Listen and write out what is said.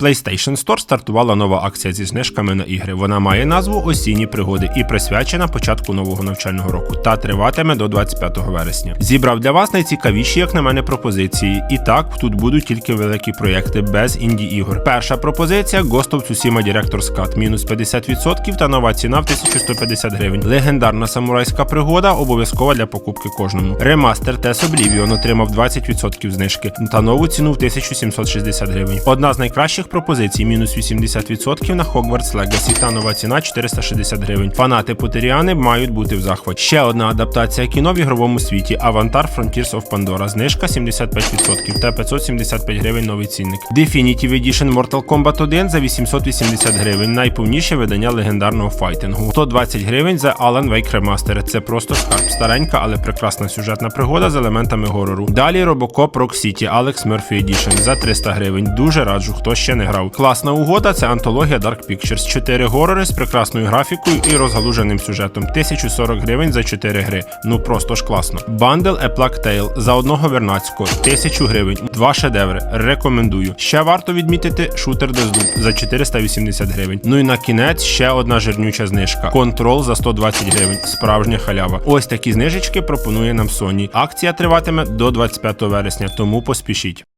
PlayStation Store стартувала нова акція зі знижками на ігри. Вона має назву Осінні пригоди і присвячена початку нового навчального року та триватиме до 25 вересня. Зібрав для вас найцікавіші, як на мене, пропозиції. І так, тут будуть тільки великі проєкти без інді ігор. Перша пропозиція Ghost of Tsushima Director's Cut, мінус 50% та нова ціна в 1150 гривень. Легендарна самурайська пригода обов'язкова для покупки кожному. Ремастер Tess Oblivion отримав 20% знижки та нову ціну в 1760 гривень. Одна з найкращих пропозицій мінус 80% на Hogwarts Legacy та нова ціна 460 гривень. Фанати Потеріани мають бути в захваті. Ще одна адаптація кіно в ігровому світі Авантар Frontiers of Pandora. Знижка 75% та 575 гривень новий цінник. Definitive Edition Mortal Kombat 1 за 880 гривень. Найповніше видання легендарного файтингу. 120 гривень за Alan Wake Remastered. Це просто скарб. Старенька, але прекрасна сюжетна пригода з елементами горору. Далі Robocop Rock City Alex Murphy Edition за 300 гривень. Дуже раджу, хто ще не грав. Класна угода це антологія Dark Pictures. 4 горори з прекрасною графікою і розгалуженим сюжетом. 1040 гривень за 4 гри. Ну просто ж класно. Бандл A Plague Tale за одного вернацького 1000 гривень. Два шедеври. Рекомендую. Ще варто відмітити шутер Deathloop за 480 гривень. Ну і на кінець ще одна жирнюча знижка. Контрол за 120 гривень. Справжня халява. Ось такі знижечки пропонує нам Sony. Акція триватиме до 25 вересня, тому поспішіть.